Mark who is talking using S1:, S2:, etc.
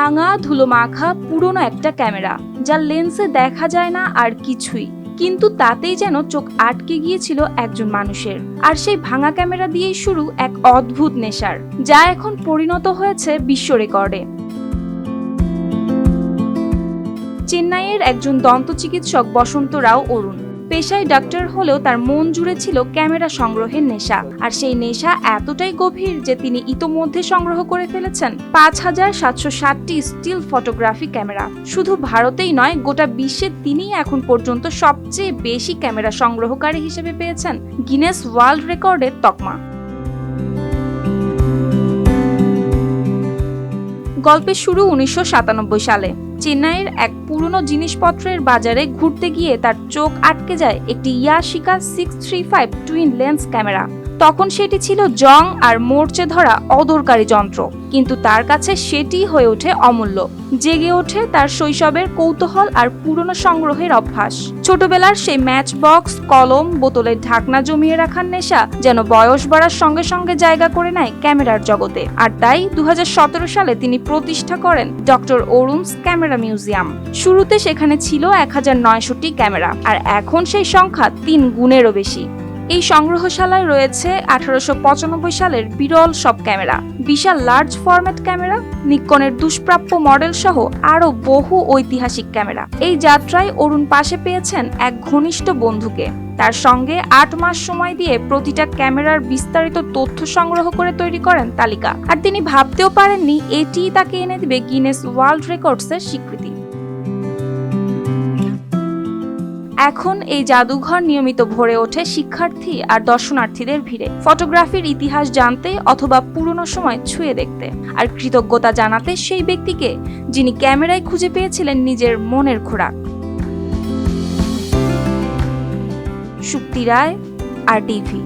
S1: ভাঙা ধুলো মাখা পুরনো একটা ক্যামেরা, যার লেন্সে দেখা যায় না আর কিছুই। কিন্তু তাতেই যেন চোখ আটকে গিয়েছিল একজন মানুষের। আর সেই ভাঙা ক্যামেরা দিয়েই শুরু এক অদ্ভুত নেশার, যা এখন পরিণত হয়েছে বিশ্ব রেকর্ডে। চেন্নাইয়ের একজন দন্ত চিকিৎসক বসন্ত রাও অরুণ। পেশায় ডাক্তার হলেও তার মন জুড়ে ছিল ক্যামেরা সংগ্রহের নেশা। আর সেই নেশা এতটাই গভীর যে তিনি ইতোমধ্যে সংগ্রহ করে ফেলেছেন। পাঁচ হাজার সাতশো ষাটটি স্টিল ফটোগ্রাফি ক্যামেরা। শুধু ভারতেই নয়, গোটা বিশ্বে তিনি এখন পর্যন্ত সবচেয়ে বেশি ক্যামেরা সংগ্রহকারী হিসেবে পেয়েছেন গিনেস ওয়ার্ল্ড রেকর্ডের তকমা। গল্পের শুরু উনিশশো সাতানব্বই সালে। চেন্নাইয়ের এক পুরনো জিনিসপত্রের বাজারে ঘুরতে গিয়ে তার চোখ আটকে যায় একটি Yashica six three five twin lens camera. তখন সেটি ছিল জং আর মোর্চে ধরা অদরকারী যন্ত্র। কিন্তু তার কাছে সেটি হয়ে ওঠে অমূল্য, জেগে ওঠে তার শৈশবের কৌতূহল আর পুরনো সংগ্রহের অভ্যাস। ছোটবেলার সেই ম্যাচ বক্স কলম, বোতলের ঢাকনা জমিয়ে রাখার নেশা যেন বয়স বাড়ার সঙ্গে সঙ্গে জায়গা করে নেয় ক্যামেরার জগতে। আর তাই দু হাজার সতেরো সালে তিনি প্রতিষ্ঠা করেন ডক্টর অরুণস ক্যামেরা মিউজিয়াম। শুরুতে সেখানে ছিল এক হাজার ক্যামেরা, আর এখন সেই সংখ্যা তিন গুণেরও বেশি। এই সংগ্রহশালায় রয়েছে আঠারোশো পঁচানব্বই সালের বিরল সব ক্যামেরা, বিশাল লার্জ ফরম্যাট ক্যামেরা, নিক্কনের দুষ্প্রাপ্য মডেল সহ আরও বহু ঐতিহাসিক ক্যামেরা। এই যাত্রায় অরুণ পাশে পেয়েছেন এক ঘনিষ্ঠ বন্ধুকে। তার সঙ্গে আট মাস সময় দিয়ে প্রতিটা ক্যামেরার বিস্তারিত তথ্য সংগ্রহ করে তৈরি করেন তালিকা। আর তিনি ভাবতেও পারেননি এটিই তাকে এনে দিবে গিনেস ওয়ার্ল্ড রেকর্ডসের স্বীকৃতি। এখন এই জাদুঘর নিয়মিত ভরে ওঠে শিক্ষার্থী আর দর্শনার্থীদের ভিড়ে। ফটোগ্রাফির ইতিহাস জানতে অথবা পুরনো সময় ছুঁয়ে দেখতে। আর কৃতজ্ঞতা জানাতে সেই ব্যক্তিকে যিনি ক্যামেরায় খুঁজে পেয়েছিলেন নিজের মনের খোরাক। Shukti Roy, R TV.